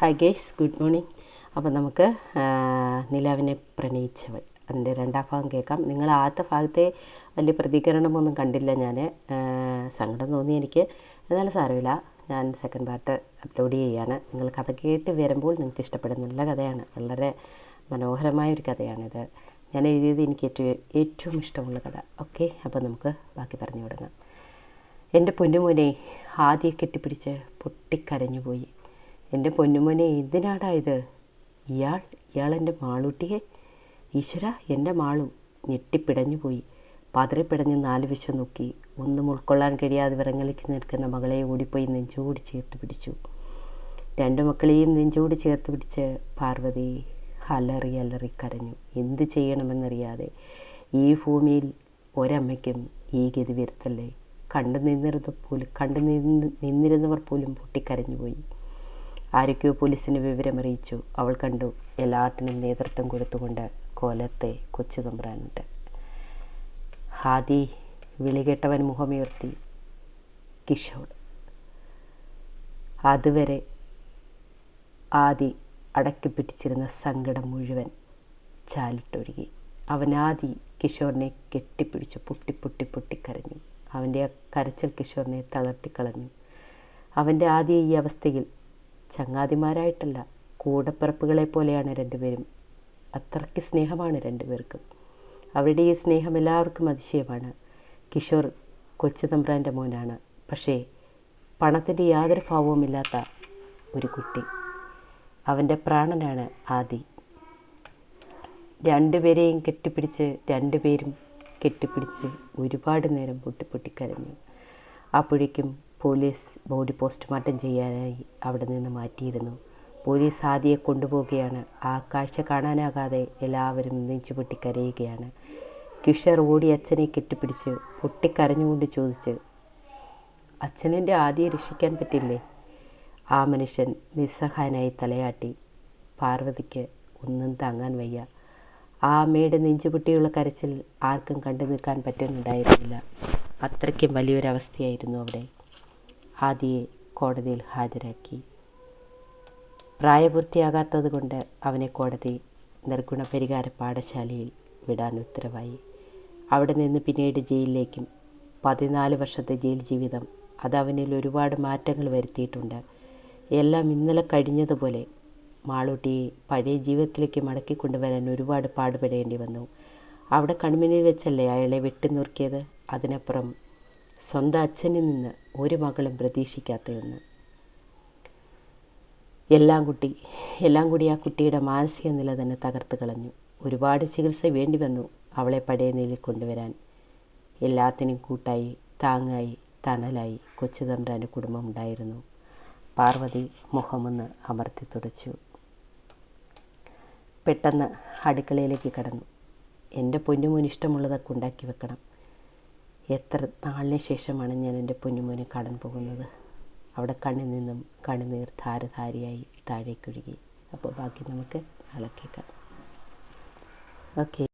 Hi guys good morning അപ്പോൾ നമുക്ക് നിലാവിനെ പ്രണയിച്ചവൾ. അതിന്റെ രണ്ടാം ഭാഗം കേൾക്കാം. നിങ്ങൾ ആദ്യത്തെ ഭാഗത്തെ വലിയ പ്രതികരണമൊന്നും കണ്ടില്ല ഞാൻ സങ്കടം തോന്നി എനിക്ക്. എന്നാലും സാരമില്ല. ഞാൻ സെക്കൻഡ് പാർട്ട് അപ്ലോഡ് ചെയ്യുകയാണ് നിങ്ങൾ കഥ കേട്ട് വരുമ്പോൾ നിങ്ങൾക്ക് ഇഷ്ടപ്പെടും നല്ല കഥയാണ്. വളരെ മനോഹരമായ ഒരു കഥയാണിത്. ഞാൻ എഴുതിയത് എനിക്ക് ഏറ്റവും ഏറ്റവും ഇഷ്ടമുള്ള കഥ. ഓക്കെ അപ്പോൾ നമുക്ക് ബാക്കി പറഞ്ഞു തുടങ്ങാം. എന്റെ പൊന്നുമോനെ ആദ്യം കെട്ടിപ്പിടിച്ച് പൊട്ടിക്കരഞ്ഞുപോയി. എന്റെ പൊന്നുമോനെ എന്തിനാടാ ഇത്? ഇയാൾ ഇയാൾ എന്റെ മാളൂട്ടിയെ? ഈശ്വര എന്റെ മാളും. ഞെട്ടിപ്പിടഞ്ഞു പോയി. പതറിപ്പിടഞ്ഞ് നാല് വിശം നോക്കി. ഒന്നും ഉൾക്കൊള്ളാൻ കഴിയാതെ വിറങ്ങലിക്ക് നിൽക്കുന്ന മകളെ ഓടിപ്പോയി നെഞ്ചോട് ചേർത്ത് പിടിച്ചു. രണ്ടു മക്കളെയും നെഞ്ചോട് ചേർത്ത് പിടിച്ച് പാർവതി അലറി അലറി കരഞ്ഞു. എന്ത് ചെയ്യണമെന്നറിയാതെ ഈ ഭൂമിയിൽ ഒരമ്മയ്ക്കും ഈ ഗതി വരുത്തല്ലേ കണ്ടു നിന്നിരുന്ന പോലും കണ്ടു നിന്ന് നിന്നിരുന്നവർ പോലും പൊട്ടിക്കരഞ്ഞുപോയി ആരൊക്കെയോ പോലീസിന് വിവരമറിയിച്ചു അവൾ കണ്ടു. എല്ലാത്തിനും നേതൃത്വം കൊടുത്തുകൊണ്ട് കൊലത്തെ കൊച്ചു തമ്പ്രാനുണ്ട്. ഹാദി വിളികെട്ടവൻ മുഖമുയർത്തി. കിഷോർ. അതുവരെ ആദി അടക്കി പിടിച്ചിരുന്ന സങ്കടം മുഴുവൻ ചാലിട്ടൊഴുകി. അവൻ ആദി കിഷോറിനെ കെട്ടിപ്പിടിച്ച് പൊട്ടി പൊട്ടി പൊട്ടിക്കരഞ്ഞു അവന്റെ കരച്ചൽ കിഷോറിനെ തളർത്തിക്കളഞ്ഞു. അവന്റെ ആദ്യ ഈ അവസ്ഥയിൽ ചങ്ങാതിമാരായിട്ടല്ല കൂടപ്പിറപ്പുകളെ പോലെയാണ് രണ്ടുപേരും. അത്രയ്ക്ക് സ്നേഹമാണ് രണ്ടുപേർക്കും. അവരുടെ ഈ സ്നേഹം എല്ലാവർക്കും അതിശയമാണ്. കിഷോർ കൊച്ചു തമ്പ്രാന്റെ മോനാണ്. പക്ഷേ പണത്തിന്റെ യാതൊരു ഭാവവുമില്ലാത്ത ഒരു കുട്ടി. അവന്റെ പ്രാണനാണ് ആദി. രണ്ടുപേരെയും കെട്ടിപ്പിടിച്ച് രണ്ടുപേരും കെട്ടിപ്പിടിച്ച് ഒരുപാട് നേരം പൊട്ടിപ്പൊട്ടിക്കരഞ്ഞു. അപ്പോഴേക്കും പോലീസ് ബോഡി പോസ്റ്റ്മോർട്ടം ചെയ്യാനായി അവിടെ നിന്ന് മാറ്റിയിരുന്നു. പോലീസ് ആദിയെ കൊണ്ടുപോവുകയാണ്. ആ കാഴ്ച കാണാനാകാതെ എല്ലാവരും നെഞ്ചുപൊട്ടി കരയുകയാണ് കിഷർ ഓടി അച്ഛനെ കെട്ടിപ്പിടിച്ച് പൊട്ടിക്കരഞ്ഞുകൊണ്ട് ചോദിച്ച് അച്ഛനെന്റെ ആദിയെ രക്ഷിക്കാൻ പറ്റില്ലേ? ആ മനുഷ്യൻ നിസ്സഹായനായി തലയാട്ടി പാർവതിക്ക് ഒന്നും താങ്ങാൻ വയ്യ. ആ അമ്മയുടെ നെഞ്ചുപൊട്ടിയുള്ള കരച്ചിൽ ആർക്കും കണ്ടു നിൽക്കാൻ പറ്റുന്നുണ്ടായിരുന്നില്ല. അത്രയ്ക്കും വലിയൊരവസ്ഥയായിരുന്നു അവിടെ. ആദിയെ കോടതിയിൽ ഹാജരാക്കി. പ്രായപൂർത്തിയാകാത്തത് കൊണ്ട് അവനെ കോടതി നിർഗുണ പരിഹാര പാഠശാലയിൽ വിടാൻ ഉത്തരവായി. അവിടെ നിന്ന് പിന്നീട് ജയിലിലേക്കും പതിനാല് വർഷത്തെ ജയിൽ ജീവിതം അത് അവനിൽ ഒരുപാട് മാറ്റങ്ങൾ വരുത്തിയിട്ടുണ്ട്. എല്ലാം ഇന്നലെ കഴിഞ്ഞതുപോലെ മാളൂട്ടിയെ പഴയ ജീവിതത്തിലേക്ക് മടക്കി കൊണ്ടുവരാൻ ഒരുപാട് പാടുപെടേണ്ടി വന്നു. അവിടെ കൺമുന്നിൽ വെച്ചല്ലേ അയാളെ വെട്ടിനുറുക്കിയത് അതിനപ്പുറം സ്വന്തം അച്ഛനിൽ നിന്ന് ഒരു മകളും പ്രതീക്ഷിക്കാത്തയൊന്ന് എല്ലാം കുട്ടി എല്ലാം കൂടി ആ കുട്ടിയുടെ മാനസിക നില തന്നെ തകർത്ത് കളഞ്ഞു. ഒരുപാട് ചികിത്സ വേണ്ടി വന്നു അവളെ പഴയ നിലയിൽ കൊണ്ടുവരാൻ. എല്ലാത്തിനും കൂട്ടായി താങ്ങായി തണലായി കൊച്ചു തമ്പ്രാന്റെ കുടുംബം ഉണ്ടായിരുന്നു. പാർവതി മുഖമൊന്ന് അമർത്തി തുടച്ചു. പെട്ടെന്ന് അടുക്കളയിലേക്ക് കടന്നു. എന്റെ പൊന്നുമോന് ഇഷ്ടമുള്ളതൊക്കെ ഉണ്ടാക്കി വെക്കണം. എത്ര നാളിന് ശേഷമാണ് ഞാൻ എന്റെ പൊന്നുമോനെ കാണാൻ പോകുന്നത്? അവിടെ കണ്ണിൽ നിന്നും കണ്ണുനീർ ധാരധാരിയായി താഴേക്കൊഴുകി. അപ്പോൾ ബാക്കി നമുക്ക് നാളെ കേൾക്കാം. ഓക്കെ.